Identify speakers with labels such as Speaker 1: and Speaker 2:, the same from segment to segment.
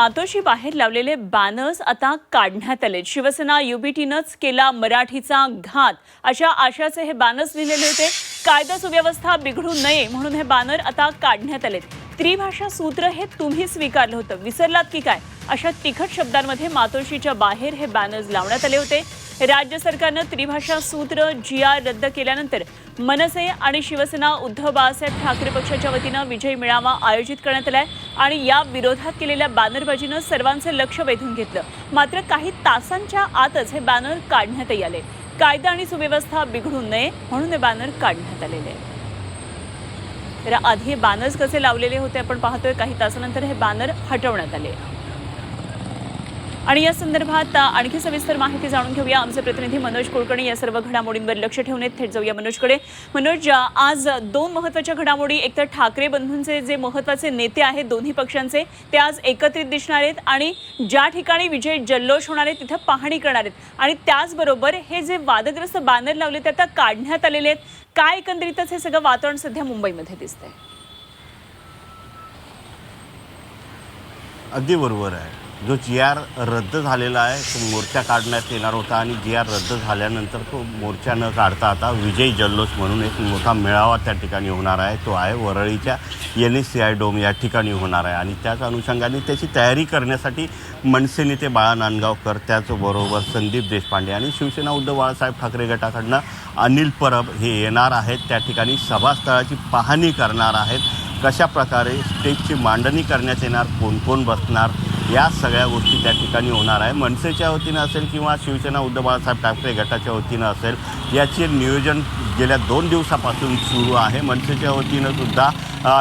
Speaker 1: मातोशी बाहेर लावलेले बॅनर्स आता काढण्यात आले शिवसेना युबीटीनंच केला मराठीचा घात. अशा आशाचे हे बॅनर्स लिहिलेले होते. कायदा सुव्यवस्था बिघडू नये म्हणून हे बॅनर आता काढण्यात आले त्रिभाषा सूत्र हे तुम्ही स्वीकारलं होतं. विसरलात की काय? अशा तिखट शब्दांमध्ये मातोशीच्या बाहेर हे बॅनर्स लावण्यात आले होते. राज्य सरकारनं त्रिभाषा सूत्र जी आर रद्द केल्यानंतर मनसे आणि शिवसेना उद्धव बाळासाहेब ठाकरे पक्षाच्या वतीनं विजय मेळावा आयोजित करण्यात आलाय. आणि या विरोधात केलेल्या बॅनरबाजीनं सर्वांचं लक्ष वेधून घेतलं. मात्र काही तासांच्या आतच हे बॅनर काढण्यातही आले कायदा आणि सुव्यवस्था बिघडू नये म्हणून हे बॅनर काढण्यात आलेले. तर आधी हे बॅनर्स कसे लावलेले होते आपण पाहतोय. काही तासानंतर हे बॅनर हटवण्यात आले. आणि या संदर्भात आणखी सविस्तर माहिती जाणून घेऊया. आमचे प्रतिनिधी मनोज कुलकर्णी या सर्व घडामोडींवर लक्ष ठेवून थेट जाऊया मनोजकडे मनोज आज दोन महत्त्वाच्या घडामोडी एकतर ठाकरे बंधूंचे जे महत्त्वाचे नेते आहेत दोन्ही पक्षांचे ते आज एकत्रित दिसणार आहेत आणि ज्या ठिकाणी विजय जल्लोष होणार आहे तिथं पाहणी करणार आहेत. आणि त्याचबरोबर हे जे वादग्रस्त बॅनर लावले ते आता काढण्यात आलेले आहेत. काय एकंदरीतच हे सगळं वातावरण सध्या मुंबईमध्ये दिसतंय?
Speaker 2: अगदी बरोबर आहे. जो जी आर रद्द झालेला आहे तो मोर्चा काढण्यात येणार होता आणि जी आर रद्द झाल्यानंतर तो मोर्चा न काढता आता विजय जल्लोष म्हणून एक मोठा मेळावा त्या ठिकाणी होणार आहे. तो आहे वरळीच्या N S C I dome या ठिकाणी होणार आहे. आणि त्याच अनुषंगाने त्याची तयारी करण्यासाठी मनसे नेते बाळा नांदगावकर त्याचबरोबर संदीप देशपांडे आणि शिवसेना उद्धव बाळासाहेब ठाकरे गटाकडनं अनिल परब हे येणार आहेत. त्या ठिकाणी सभास्थळाची पाहणी करणार आहेत. कशा प्रकारे स्टेजची मांडणी करण्यात येणार कोण कोण बसणार या सगळ्या गोष्टी त्या ठिकाणी होणार आहे. मनसेच्या वतीनं असेल किंवा शिवसेना उद्धव बाळासाहेब ठाकरे गटाच्या वतीनं असेल याचे नियोजन गेल्या दोन दिवसापासून सुरू आहे. मनसेच्या वतीनं सुद्धा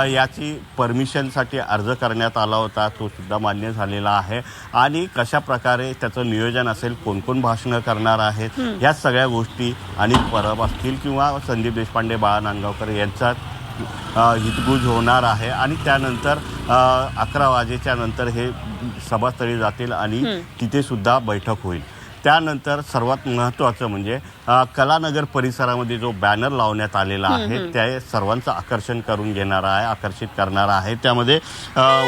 Speaker 2: याची परमिशनसाठी अर्ज करण्यात आला होता. तो सुद्धा मान्य झालेला आहे. आणि कशा प्रकारे त्याचं नियोजन असेल कोण कोण भाषणं करणार आहेत या सगळ्या गोष्टी आणि परब असतील किंवा संदीप देशपांडे बाळा नांदगावकर यांचा हितगुज होणार आहे आणि त्यानंतर अकरा वाजेच्या नंतर हे सभास्थळी जातील आणि तिथे सुद्धा बैठक होईल. त्यानंतर सर्वात महत्त्वाचं म्हणजे कलानगर परिसरामध्ये जो बॅनर लावण्यात आलेला आहे त्या सर्वांचं आकर्षण करून घेणारा आहे आकर्षित करणारा आहे. त्यामध्ये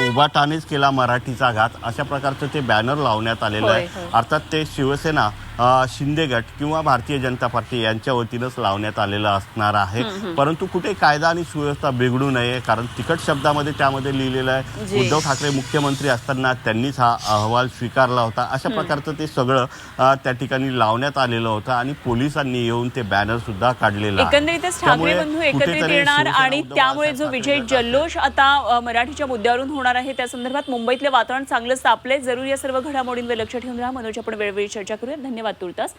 Speaker 2: उभाटानेच केला मराठीचा घात. अशा प्रकारचं ते बॅनर लावण्यात आलेलं आहे. अर्थात ते शिवसेना शिंदे गट किंवा भारतीय जनता पार्टी यांच्या वतीनंच लावण्यात आलेलं असणार आहे. परंतु कुठे कायदा आणि सुव्यवस्था बिघडू नये कारण तिखट शब्दामध्ये त्यामध्ये लिहिलेलं. आहे. उद्धव ठाकरे मुख्यमंत्री असताना त्यांनीच हा अहवाल स्वीकारला होता. अशा प्रकारचं ते सगळं त्या ठिकाणी लावण्यात आलेलं होतं आणि पोलिसांनी येऊन ते बॅनर सुद्धा काढलेलं.
Speaker 1: एकंदरीतच ठाकरे बंधू एकत्रित येणार आणि त्यामुळे जो विजय जल्लोष आता मराठीच्या मुद्द्यावरून होणार आहे त्या संदर्भात मुंबईतले वातावरण चांगलंच तापलंय. जरूर या सर्व घडामोडींवर लक्ष ठेवून राहा. मनोज आपण वेळोवेळी चर्चा करूया. धन्यवाद. Baturtas.